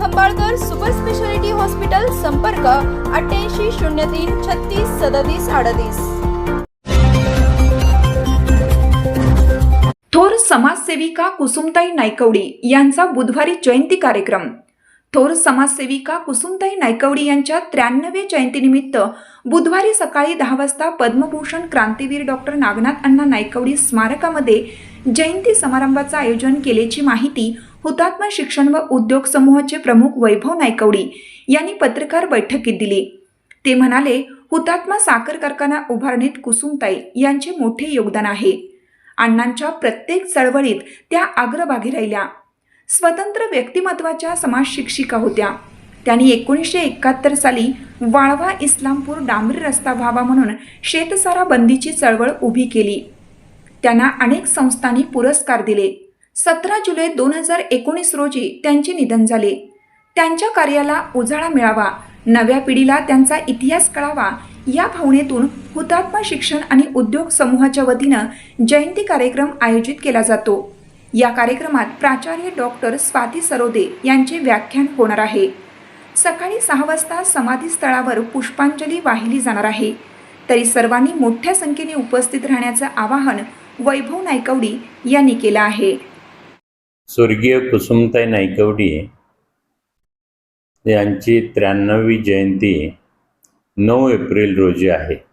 Khambalkar super speciality hospital संपर्क अठ्ठ्याऐंशी शून्य तीन छत्तीस सदतीस अडतीस. थोर समाजसेविका कुसुमताई नायकवडी यांचा बुधवारी जयंती कार्यक्रम. थोर समाजसेविका कुसुमताई नायकवडी यांच्या त्र्याण्णवे जयंतीनिमित्त बुधवारी सकाळी दहा वाजता पद्मभूषण क्रांतीवीर डॉक्टर नागनाथ अण्णा नायकवडी स्मारकामध्ये जयंती समारंभाचं आयोजन केल्याची माहिती हुतात्मा शिक्षण व उद्योग समूहाचे प्रमुख वैभव नायकवडी यांनी पत्रकार बैठकीत दिली. ते म्हणाले हुतात्मा साखर कारखाना उभारणीत कुसुमताई यांचे मोठे योगदान आहे. अण्णांच्या प्रत्येक चळवळीत त्या अग्रभागी राहिल्या. स्वतंत्र व्यक्तिमत्वाच्या समाज शिक्षिका होत्या. त्यांनी एकोणीसशे एकाहत्तर साली वाळवा इस्लामपूर डांबरी रस्ता व्हावा म्हणून शेतसारा बंदीची चळवळ उभी केली. त्यांना अनेक संस्थांनी पुरस्कार दिले. सतरा जुलै दोन हजार एकोणीस रोजी त्यांचे निधन झाले. त्यांच्या कार्याला उजाळा मिळावा नव्या पिढीला त्यांचा इतिहास कळावा या भावनेतून हुतात्मा शिक्षण आणि उद्योग समूहाच्या वतीनं जयंती कार्यक्रम आयोजित केला जातो. या कार्यक्रमात प्राचार्य डॉक्टर स्वाती सरोदे यांचे व्याख्यान होणार आहे. सकाळी सहा वाजता समाधीस्थळावर पुष्पांजली वाहिली जाणार आहे. तरी सर्वांनी मोठ्या संख्येने उपस्थित राहण्याचं आवाहन वैभव नायकवडी यांनी केलं आहे. स्वर्गीय कुसुमताई नायकवडी यांची त्र्याण्णवी जयंती नऊ एप्रिल रोजी आहे.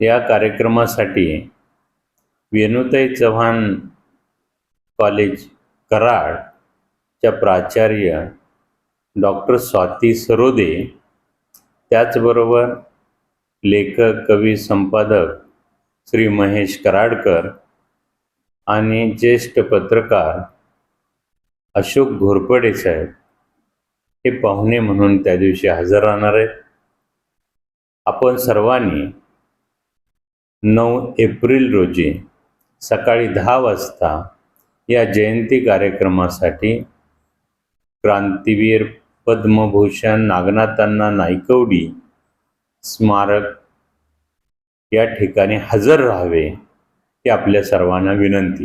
या कार्यक्रमासाठी वेणुताई चव्हाण कॉलेज कराडच्या प्राचार्य डॉक्टर स्वाती सरोदे. त्याचबरोबर लेखक कवी संपादक श्री महेश कराडकर आणि ज्येष्ठ पत्रकार अशोक घोरपडे साहेब हे पाहुणे म्हणून त्या दिवशी हजर राहणार आहेत. आपण सर्वांनी नऊ एप्रिल रोजी सकाळी दहा वाजता या जयंती कार्यक्रमासाठी क्रांतीवीर पद्मभूषण नागनाथांना नायकवडी स्मारक या ठिकाणी हजर राहावे ही आपल्या सर्वांना विनंती.